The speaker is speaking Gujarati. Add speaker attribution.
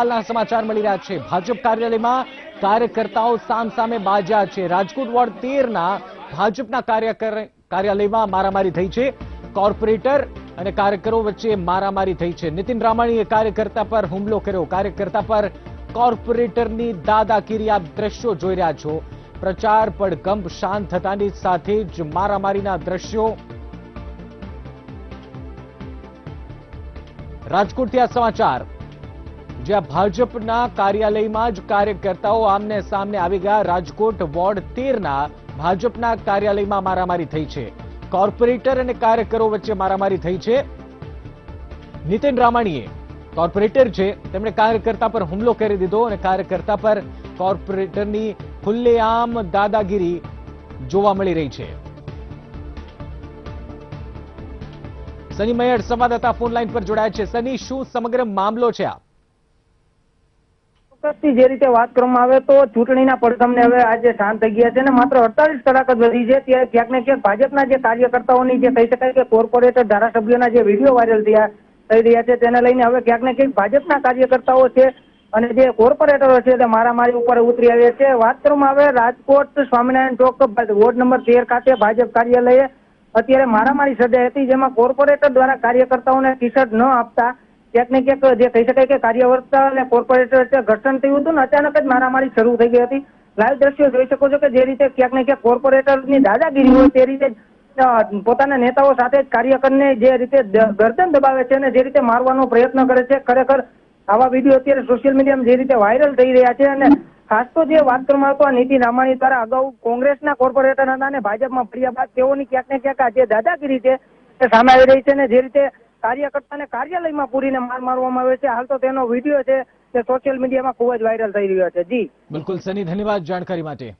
Speaker 1: હાલના સમાચાર મળી રહ્યા છે. ભાજપ કાર્યાલયમાં કાર્યકર્તાઓ સામસામે બાજ્યા છે. રાજકોટ વોર્ડ તેરના ભાજપના કાર્યાલયમાં મારામારી થઈ છે. કોર્પોરેટર અને કાર્યકરો વચ્ચે મારામારી થઈ છે. નીતિન રામાણીએ કાર્યકર્તા પર હુમલો કર્યો. કાર્યકર્તા પર કોર્પોરેટરની દાદાગીરી આપ દ્રશ્યો જોઈ રહ્યા છો. પ્રચાર પડગંભ શાંત થતાની સાથે જ મારામારીના દ્રશ્યો રાજકોટથી આ સમાચાર. જ્યાં ભાજપના કાર્યાલયમાં જ કાર્યકર્તાઓ આમને સામને આવી ગયા. રાજકોટ વોર્ડ તેરના ભાજપના કાર્યાલયમાં મારામારી થઈ છે. કોર્પોરેટર અને કાર્યકરો વચ્ચે મારામારી થઈ છે. નીતિન રામાણીએ કોર્પોરેટર છે. તેમણે કાર્યકર્તા પર હુમલો કરી દીધો અને કાર્યકર્તા પર કોર્પોરેટરની ખુલ્લેઆમ દાદાગીરી જોવા મળી રહી છે. સની મયડ સંવાદદાતા ફોન લાઈન પર જોડાયા છે. સની, શું સમગ્ર મામલો છે આ
Speaker 2: ચોક્કસથી જે રીતે વાત કરવામાં આવે તો ચૂંટણીના પડઘમને હવે આજે શાંત થઈ ગયા છે અને માત્ર અડતાલીસ કલાક જ વધી છે. ત્યારે ક્યાંક ને ક્યાંક ભાજપના જે કાર્યકર્તાઓની જે કહી શકાય કે કોર્પોરેટર ધારાસભ્યોના જે વીડિયો વાયરલ થયા, થઈ રહ્યા છે તેને લઈને હવે ક્યાંક ને ક્યાંક ભાજપના કાર્યકર્તાઓ છે અને જે કોર્પોરેટરો છે તે મારામારી ઉપર ઉતરી આવ્યા છે. વાત કરવામાં આવે રાજકોટ સ્વામિનારાયણ ચોક વોર્ડ નંબર તેર ખાતે ભાજપ કાર્યાલયે અત્યારે મારામારી સર્જાઈ હતી, જેમાં કોર્પોરેટર દ્વારા કાર્યકર્તાઓને ટી શર્ટ ન આપતા ક્યાંક ને ક્યાંક જે કહી શકાય કે કાર્યવર્તા અને કોર્પોરેટર વચ્ચે ઘર્ષણ થયું હતું ને, અચાનક જ મારામારી શરૂ થઈ ગઈ હતી. લાઈવ દ્રશ્યો જોઈ શકો છો કે જે રીતે ક્યાંક ને ક્યાંક કોર્પોરેટરની દાદાગીરી હોય તે રીતે પોતાના નેતાઓ સાથે કાર્યકરને જે રીતે ગરદન દબાવે છે અને જે રીતે મારવાનો પ્રયત્ન કરે છે, ખરેખર આવા વીડિયો અત્યારે સોશિયલ મીડિયામાં જે રીતે વાયરલ થઈ રહ્યા છે અને ખાસ તો જે વાત કરવામાં આવતો આ નીતિ રામાણી દ્વારા અગાઉ કોંગ્રેસના કોર્પોરેટર હતા અને ભાજપમાં ફર્યા બાદ તેઓની ક્યાંક ને ક્યાંક આ જે દાદાગીરી છે તે સામે આવી રહી છે અને જે રીતે કાર્યકર્તાને કાર્યાલયમાં પૂરીને માર મારવામાં આવે છે. હાલ તો તેનો વીડિયો છે તે સોશિયલ મીડિયામાં ખૂબ જ વાયરલ થઈ રહ્યો છે. જી.
Speaker 1: બિલકુલ. સની, ધન્યવાદ જાણકારી માટે.